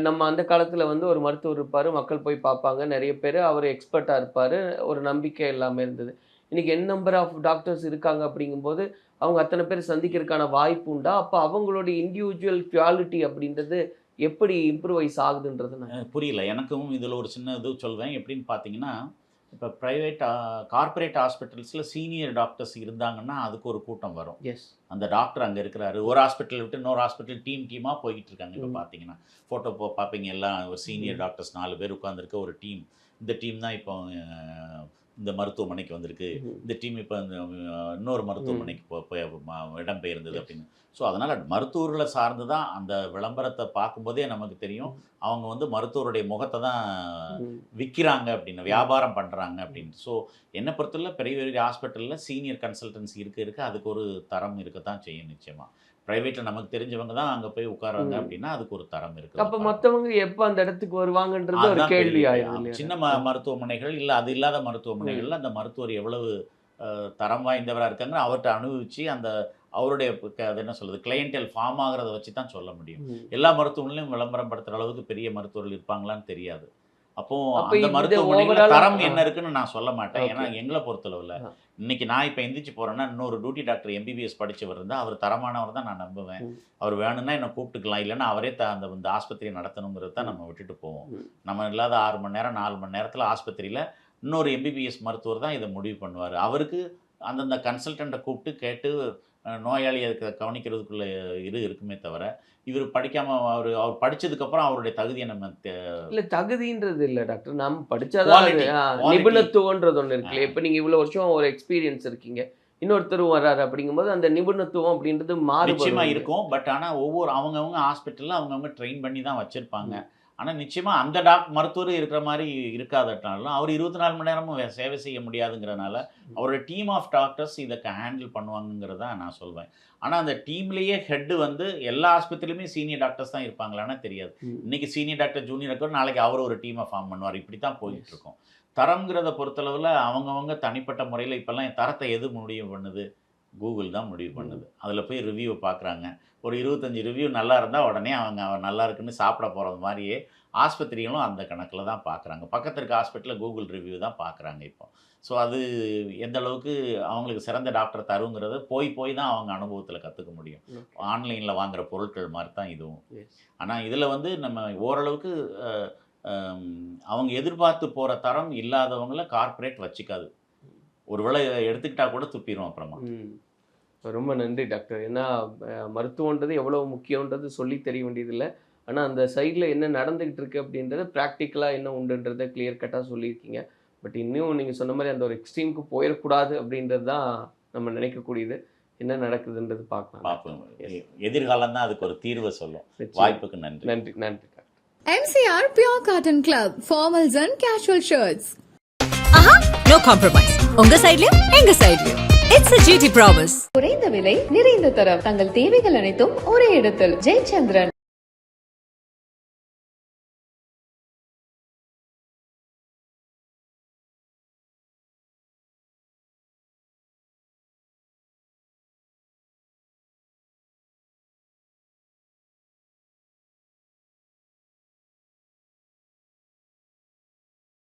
நம்ம அந்த காலத்தில் வந்து ஒரு மருத்துவர் இருப்பார் மக்கள் போய் பார்ப்பாங்க நிறைய பேர் அவர் எக்ஸ்பர்ட்டாக இருப்பார் ஒரு நம்பிக்கை எல்லாமே இருந்தது. இன்றைக்கி என் நம்பர் ஆஃப் டாக்டர்ஸ் இருக்காங்க அப்படிங்கும்போது அவங்க அத்தனை பேர் சந்திக்கிறதுக்கான வாய்ப்பு உண்டா? அப்போ அவங்களுடைய இண்டிவிஜுவல் குவாலிட்டி அப்படின்றது எப்படி இம்ப்ரூவைஸ் ஆகுதுன்றது நான் புரியல. எனக்கும் இதில் ஒரு சின்ன இது சொல்வேன் எப்படின்னு பார்த்தீங்கன்னா இப்போ ப்ரைவேட் கார்ப்பரேட் ஹாஸ்பிட்டல்ஸில் சீனியர் டாக்டர்ஸ் இருந்தாங்கன்னா அதுக்கு ஒரு கூட்டம் வரும். எஸ் அந்த டாக்டர் அங்கே இருக்கிறாரு. ஒரு ஹாஸ்பிட்டல் விட்டு இன்னொரு ஹாஸ்பிட்டல் டீம் டீமாக போய்கிட்டு இருக்காங்க. இப்போ. பார்த்தீங்கன்னா ஃபோட்டோ போ பார்ப்பீங்க எல்லாம் ஒரு சீனியர் டாக்டர்ஸ் நாலு பேர் உட்காந்துருக்க ஒரு டீம் இந்த டீம் தான் இப்போ இந்த மருத்துவமனைக்கு வந்திருக்கு. இந்த டீம் இப்போ இன்னொரு மருத்துவமனைக்கு போய் ம- இடம்பெயர்ந்தது Yes. அப்படின்னு. ஸோ அதனால் மருத்துவர்களை சார்ந்து தான் அந்த விளம்பரத்தை பார்க்கும்போதே நமக்கு தெரியும். அவங்க வந்து மருத்துவருடைய முகத்தை தான் விற்கிறாங்க அப்படின்னு வியாபாரம் பண்ணுறாங்க அப்படின்னு. ஸோ என்னை பொறுத்தவரை பெரிய பெரிய ஹாஸ்பிட்டலில் சீனியர் கன்சல்டன்சி இருக்க இருக்க. அதுக்கு ஒரு தரம் இருக்க தான் செய்யும் நிச்சயமாக ப்ரைவேட்டில் நமக்கு தெரிஞ்சவங்க தான் அங்கே போய் உட்காராங்க. அப்படின்னா அதுக்கு ஒரு தரம் இருக்குது அப்போ மற்றவங்க எப்போ அந்த இடத்துக்கு வருவாங்கன்றது ஒரு கேள்வி? சின்ன ம மருத்துவமனைகள் இல்லை அது இல்லாத மருத்துவமனைகள்ல அந்த மருத்துவர் எவ்வளவு தரம் வாய்ந்தவராக இருக்காங்க அவர்கிட்ட அனுபவிச்சு அந்த அவருடைய அது என்ன சொல்றது கிளையண்டல் ஃபார்ம் ஆகிறத வச்சு தான் சொல்ல முடியும். எல்லா மருத்துவமனையிலும் விளம்பரம் படுத்துற அளவுக்கு பெரிய மருத்துவர்கள் இருப்பாங்களான்னு தெரியாது அப்போ அந்த மருத்துவமனையில தரம். என்ன இருக்குன்னு நான் சொல்ல மாட்டேன். ஏன்னா எங்களை பொறுத்தளவுல. இன்னைக்கு நான் இப்போ எந்திரிச்சு போறேன்னா இன்னொரு டியூட்டி டாக்டர் எம்பிபிஎஸ் படிச்சவர் இருந்தால் அவர் தரமானவர் தான் நான் நம்புவேன். அவர் வேணும்னா என்னை கூப்பிட்டுக்கலாம் இல்லைன்னா அவரே த அந்த இந்த ஆஸ்பத்திரியை நடத்தணுங்கிறது தான் நம்ம விட்டுட்டு போவோம். நம்ம இல்லாத ஆறு மணி நேரம் நாலு மணி நேரத்தில் ஆஸ்பத்திரியில் இன்னொரு எம்பிபிஎஸ் மருத்துவர் தான் இதை முடிவு பண்ணுவார் அவருக்கு அந்தந்த கன்சல்டண்ட்டை கூப்பிட்டு கேட்டு அஹ், நோயாளி அதுக்கு கவனிக்கிறதுக்குள்ள இது இருக்குமே தவிர இவர் படிக்காமல் அவர் அவர் படிச்சதுக்கப்புறம் அவருடைய தகுதியை நம்ம இல்ல தகுதின்றது இல்ல டாக்டர். நம்ம படிச்சாதான். நிபுணத்துவம்ன்றது ஒண்ணு இருக்குல்ல. இப்ப நீங்க இவ்வளவு வருஷம் ஒரு எக்ஸ்பீரியன்ஸ் இருக்கீங்க. இன்னொருத்தர் வர்றாரு அப்படிங்கும்போது அந்த நிபுணத்துவம் அப்படின்றது இல்லையா? இருக்கும். பட் ஆனா ஒவ்வொரு அவங்கவங்க ஹாஸ்பிட்டல்ல அவங்கவங்க ட்ரெயின் பண்ணி தான் வச்சிருப்பாங்க. ஆனா நிச்சயமா அந்த டாக் மருத்துவர் இருக்கிற மாதிரி இருக்காதட்டாலும் அவர் இருபத்தி நாலு மணி நேரமும் சேவை செய்ய முடியாதுங்கிறனால அவரோட டீம் ஆஃப் டாக்டர்ஸ் இதை ஹேண்டில் பண்ணுவாங்கங்கிறத நான் சொல்வேன். ஆனா அந்த டீம்லயே ஹெட் வந்து எல்லா ஆஸ்பத்திரியிலுமே சீனியர் டாக்டர்ஸ் தான் இருப்பாங்களான்னா தெரியாது. ம். இன்னைக்கு சீனியர் டாக்டர் ஜூனியர் டாக்டர் நாளைக்கு அவர் ஒரு டீமை ஃபார்ம் பண்ணுவார். இப்படி தான் போயிட்டு இருக்கும். தரம்ங்கிறத பொறுத்தளவில் அவங்கவங்க தனிப்பட்ட முறையில் இப்போல்லாம் தரத்தை எது முடிவு பண்ணுது? கூகுள் தான் முடிவு பண்ணுது. அதில் போய் ரிவ்யூவை பார்க்குறாங்க ஒரு இருபத்தஞ்சி ரிவ்யூ நல்லா இருந்தால் உடனே அவங்க நல்லா இருக்குன்னு சாப்பிட போகிறது மாதிரியே ஆஸ்பத்திரிகளும் அந்த கணக்கில் தான் பார்க்குறாங்க பக்கத்து இருக்க ஹாஸ்பிட்டலில் கூகுள் ரிவ்யூ தான் பார்க்குறாங்க இப்போ. ஸோ அது எந்த அளவுக்கு அவங்களுக்கு சிறந்த டாக்டர் தருங்கிறத போய் போய் தான் அவங்க அனுபவத்தில் கற்றுக்க முடியும். ஆன்லைனில் வாங்குற பொருட்கள் மாதிரி தான் இதுவும். ஆனால் இதில் வந்து நம்ம ஓரளவுக்கு அவங்க எதிர்பார்த்து போகிற தரம் இல்லாதவங்கள கார்ப்பரேட் வச்சுக்காது. ஒருவேளை எடுத்துக்கிட்டா கூட துப்பிடும் அப்புறமா. ரொம்ப நன்றி டாக்டர். ஏன்னா மருத்துவன்றது எவ்வளவு முக்கியன்றது சொல்லி தெரிய வேண்டியதில்லை. ஆனால் அந்த சைடில் என்ன நடந்துகிட்டு இருக்கு அப்படின்றது ப்ராக்டிக்கலாக என்ன உண்டுன்றதை கிளியர் கட்டாக சொல்லியிருக்கீங்க. பட் இன்னும் நீங்கள் சொன்ன மாதிரி அந்த ஒரு எக்ஸ்ட்ரீமுக்கு போயிடக்கூடாது அப்படின்றது தான் நம்ம நினைக்கக்கூடியது. என்ன நடக்குதுன்றது பார்க்கலாம். பார்ப்போம். எதிர்காலம் தான் அதுக்கு ஒரு தீர்வை சொல்லும். வாய்ப்புக்கு நன்றி. நன்றி நன்றி Pure Cotton Club, formals and casual shirts. ஆஹா நோ காம்ப்ரமைஸ் உங்க சைடுலயும் எங்க சைடுலயும் இட்ஸ் ஜிடி ப்ராமிஸ் குறைந்த விலை நிறைந்த தரம். தங்கள் தேவைகள் அனைத்தும் ஒரே இடத்தில். ஜெயச்சந்திரன்.